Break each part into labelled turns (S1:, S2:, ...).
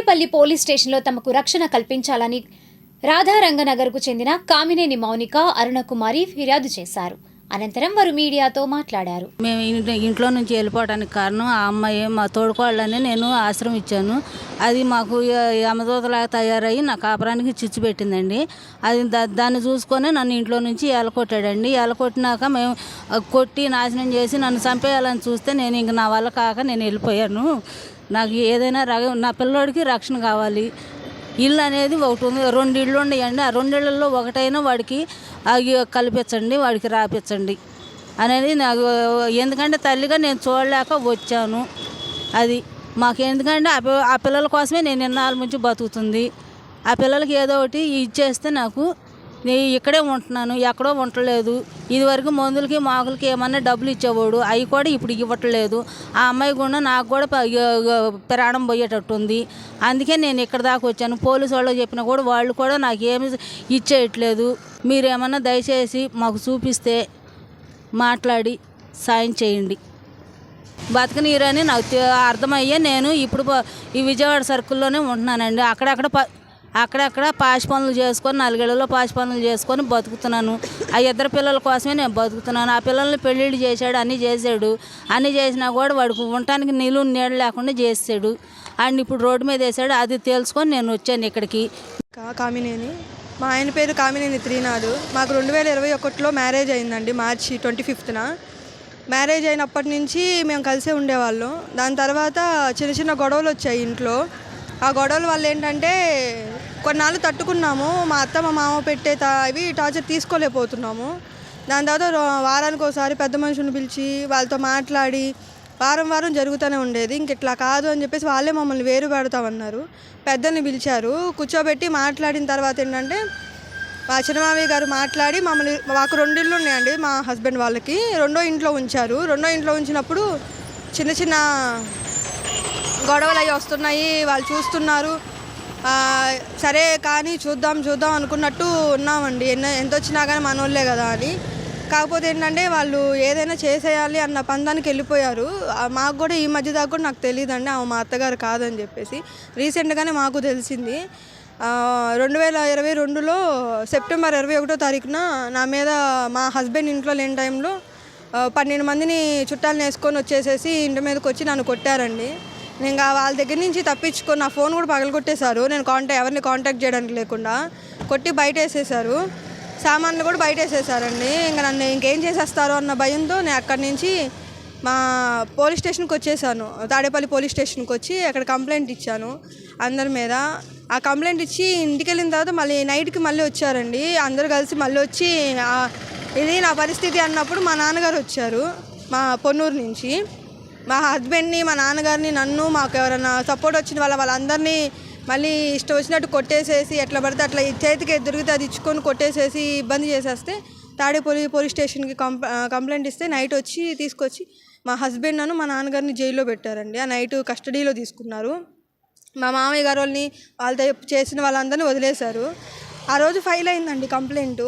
S1: Tadepalli police స్టేషన్లో తమకు రక్షణ కల్పించాలని రాధారంగనగర్కు చెందిన కామినేని మౌనిక అరుణకుమారి ఫిర్యాదు చేశారు. అనంతరం వారు మీడియాతో మాట్లాడారు.
S2: మేము ఇంట్లో నుంచి వెళ్ళిపోవడానికి కారణం ఆ అమ్మాయి మా తోడుకోళ్ళని నేను ఆశ్రమం ఇచ్చాను. అది మాకు యమదూతలాగా తయారయ్యి నా కాపురానికి చిచ్చు పెట్టిందండి. అది దా- దాన్ని చూసుకొని నన్ను ఇంట్లో నుంచి ఎలకొట్టాడండి ఎలకొట్టినాక మేము కొట్టి నాశనం చేసి నన్ను చంపేయాలని చూస్తే నేను ఇంక నా వల్ల కాక నేను వెళ్ళిపోయాను. నాకు ఏదైనా రగ నా పిల్లోడికి రక్షణ కావాలి. ఇల్లు అనేది ఒకటి ఉంది రెండు ఇళ్ళు ఉన్నాయండి. ఆ రెండు ఇళ్ళల్లో ఒకటైనా వాడికి అవి కల్పించండి వాడికి రాపించండి అనేది నాకు ఎందుకంటే తల్లిగా నేను చూడలేక వచ్చాను. అది మాకు ఎందుకంటే ఆ పి- ఆ పిల్లల కోసమే నేను ఇన్నాళ్ళ నుంచి బతుకుతుంది. ఆ పిల్లలకి ఏదో ఒకటి ఇచ్చేస్తే నాకు నేను ఇక్కడే ఉంటున్నాను ఎక్కడో ఉండలేదు ఇదివరకు మందులకి మాకులకి ఏమన్నా డబ్బులు ఇచ్చేవాడు అవి కూడా ఇప్పుడు ఇవ్వట్లేదు. ఆ అమ్మాయి కూడా నాకు కూడా ప్రాణం పోయేటట్టు ఉంది అందుకే నేను ఇక్కడ దాకా వచ్చాను. పోలీసు వాళ్ళు చెప్పినా కూడా వాళ్ళు కూడా నాకు ఏమి ఇచ్చేయట్లేదు. మీరేమన్నా దయచేసి మాకు చూపిస్తే మాట్లాడి సాయం చేయండి. బతకనీరని నాకు అర్థమయ్యే నేను ఇప్పుడు ఈ విజయవాడ సర్కిల్లోనే ఉంటున్నానండి. అక్కడక్కడ ప అక్కడక్కడ పాచి పనులు చేసుకొని నాలుగేళ్ళలో పాచి పనులు చేసుకొని బతుకుతున్నాను. ఆ ఇద్దరు పిల్లల కోసమే నేను బతుకుతున్నాను. ఆ పిల్లల్ని పెళ్ళిళ్ళు చేశాడు అన్నీ చేశాడు. అన్నీ చేసినా కూడా వాడికి ఉండటానికి నీళ్ళు నీళ్ళు లేకుండా చేసాడు అండ్ ఇప్పుడు రోడ్డు మీద వేసాడు. అది తెలుసుకొని నేను వచ్చాను ఇక్కడికి.
S3: కామినేని. మా ఆయన పేరు కామినేని త్రీనాథ్ మాకు రెండు వేల ఇరవై ఒకటిలో మ్యారేజ్ అయిందండి మార్చి ట్వంటీ ఫిఫ్త్న. మ్యారేజ్ అయినప్పటి నుంచి మేము కలిసే ఉండేవాళ్ళం. దాని తర్వాత చిన్న చిన్న గొడవలు వచ్చాయి ఇంట్లో. ఆ గొడవల వల్ల ఏంటంటే కొన్నాళ్ళు తట్టుకున్నాము. మా అత్త మా మామ పెట్టే తా ఇవి టార్చర్ తీసుకోలేకపోతున్నాము. దాని తర్వాత రో- వారానికి ఒకసారి పెద్ద మనుషులను పిలిచి వాళ్ళతో మాట్లాడి వారం వారం జరుగుతూనే ఉండేది. ఇంక ఇట్లా కాదు అని చెప్పేసి వాళ్ళే మమ్మల్ని వేరు పెడతామన్నారు. పెద్దని పిలిచారు. కూర్చోబెట్టి మాట్లాడిన తర్వాత ఏంటంటే మా చిన్నమామయ్య గారు మాట్లాడి మమ్మల్ని మాకు రెండు ఇళ్ళు ఉన్నాయండి మా హస్బెండ్ వాళ్ళకి. రెండో ఇంట్లో ఉంచారు. రెండో ఇంట్లో ఉంచినప్పుడు చిన్న చిన్న గొడవలు అవి వస్తున్నాయి. వాళ్ళు చూస్తున్నారు. సరే కానీ చూద్దాం చూద్దాం అనుకున్నట్టు ఉన్నామండి. ఎన్న ఎంత వచ్చినా కానీ మనోళ్ళే కదా అని. కాకపోతే ఏంటంటే వాళ్ళు ఏదైనా చేసేయాలి అన్న పందానికి వెళ్ళిపోయారు. మాకు కూడా ఈ మధ్య దాకా కూడా నాకు తెలియదండి ఆమె మా అత్తగారు కాదని చెప్పేసి. రీసెంట్గానే మాకు తెలిసింది. రెండు వేల ఇరవై రెండులో సెప్టెంబర్ ఇరవై ఒకటో తారీఖున నా మీద మా హస్బెండ్ ఇంట్లో లేని టైంలో పన్నెండు మందిని చుట్టాలను వేసుకొని వచ్చేసేసి ఇంటి మీదకి వచ్చి నన్ను కొట్టారండి. ఇంకా వాళ్ళ దగ్గర నుంచి తప్పించుకొని నా ఫోన్ కూడా పగలగొట్టేశారు. నేను కాంటాక్ట్ ఎవరిని కాంటాక్ట్ చేయడానికి లేకుండా కొట్టి బయట వేసేసారు సామాన్లు కూడా బయట వేసేసారండి ఇంకా నన్ను ఇంకేం చేసేస్తారో అన్న భయంతో నేను అక్కడి నుంచి మా పోలీస్ స్టేషన్కి వచ్చేసాను. తాడేపల్లి పోలీస్ స్టేషన్కి వచ్చి అక్కడ కంప్లైంట్ ఇచ్చాను అందరి మీద. ఆ కంప్లైంట్ ఇచ్చి ఇంటికి వెళ్ళిన తర్వాత మళ్ళీ నైట్కి మళ్ళీ వచ్చారండి. అందరూ కలిసి మళ్ళీ వచ్చి ఇది నా పరిస్థితి అన్నప్పుడు మా నాన్నగారు వచ్చారు మా పొన్నూరు నుంచి. మా హస్బెండ్ని మా నాన్నగారిని నన్ను మాకు ఎవరైనా సపోర్ట్ వచ్చిన వాళ్ళ వాళ్ళందరినీ మళ్ళీ ఇష్టం వచ్చినట్టు కొట్టేసేసి ఎట్లా పడితే అట్లా చేతికి దొరికితే అది ఇచ్చుకొని కొట్టేసేసి ఇబ్బంది చేసేస్తే తాడేపల్లి పోలీస్ స్టేషన్కి కంప్ కంప్లైంట్ ఇస్తే నైట్ వచ్చి తీసుకొచ్చి మా హస్బెండ్ నన్ను మా నాన్నగారిని జైల్లో పెట్టారండి. ఆ నైట్ కస్టడీలో తీసుకున్నారు. మా మామయ్య గారు వాళ్ళని వాళ్ళతో చేసిన వాళ్ళందరినీ వదిలేశారు. ఆ రోజు ఫైల్ అయిందండి కంప్లైంట్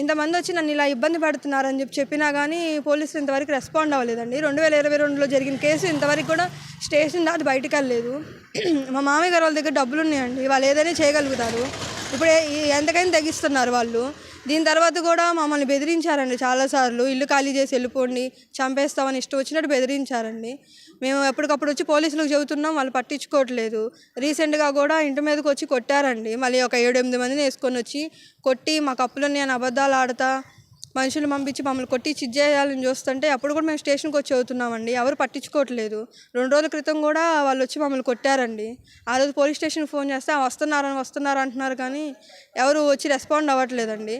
S3: ఇంతమంది వచ్చి నన్ను ఇలా ఇబ్బంది పెడుతున్నారని చెప్పి చెప్పినా కానీ పోలీసులు ఇంతవరకు రెస్పాండ్ అవ్వలేదండి. రెండు వేల ఇరవై రెండులో జరిగిన కేసు ఇంతవరకు కూడా స్టేషన్ దాటి బయటకు వెళ్ళలేదు. మా మామయ్య గారు వాళ్ళ దగ్గర డబ్బులు ఉన్నాయండి. వాళ్ళు ఏదైనా చేయగలుగుతారు. ఇప్పుడు ఈ- ఎంతకైనా తెగిస్తున్నారు వాళ్ళు. దీని తర్వాత కూడా మమ్మల్ని బెదిరించారండి చాలాసార్లు. ఇల్లు ఖాళీ చేసి వెళ్ళిపోండి చంపేస్తామని ఇష్టం వచ్చినట్టు బెదిరించారండి. మేము ఎప్పటికప్పుడు వచ్చి పోలీసులకు చెబుతున్నాం వాళ్ళు పట్టించుకోవట్లేదు. రీసెంట్గా కూడా ఇంటి మీదకి వచ్చి కొట్టారండి. మళ్ళీ ఒక ఏడు ఎనిమిది మందిని వేసుకొని వచ్చి కొట్టి మా కప్పులని నేను అబద్ధాలు ఆడతా మనుషులు పంపించి మమ్మల్ని కొట్టి చిజ్జేయాలని చూస్తుంటే అప్పుడు కూడా మేము స్టేషన్కి వచ్చి అవుతున్నామండి ఎవరు పట్టించుకోవట్లేదు. రెండు రోజుల క్రితం కూడా వాళ్ళు వచ్చి మమ్మల్ని కొట్టారండి. ఆ రోజు పోలీస్ స్టేషన్కి ఫోన్ చేస్తే వస్తున్నారని వస్తున్నారు అంటున్నారు కానీ ఎవరు వచ్చి రెస్పాండ్ అవ్వట్లేదండి.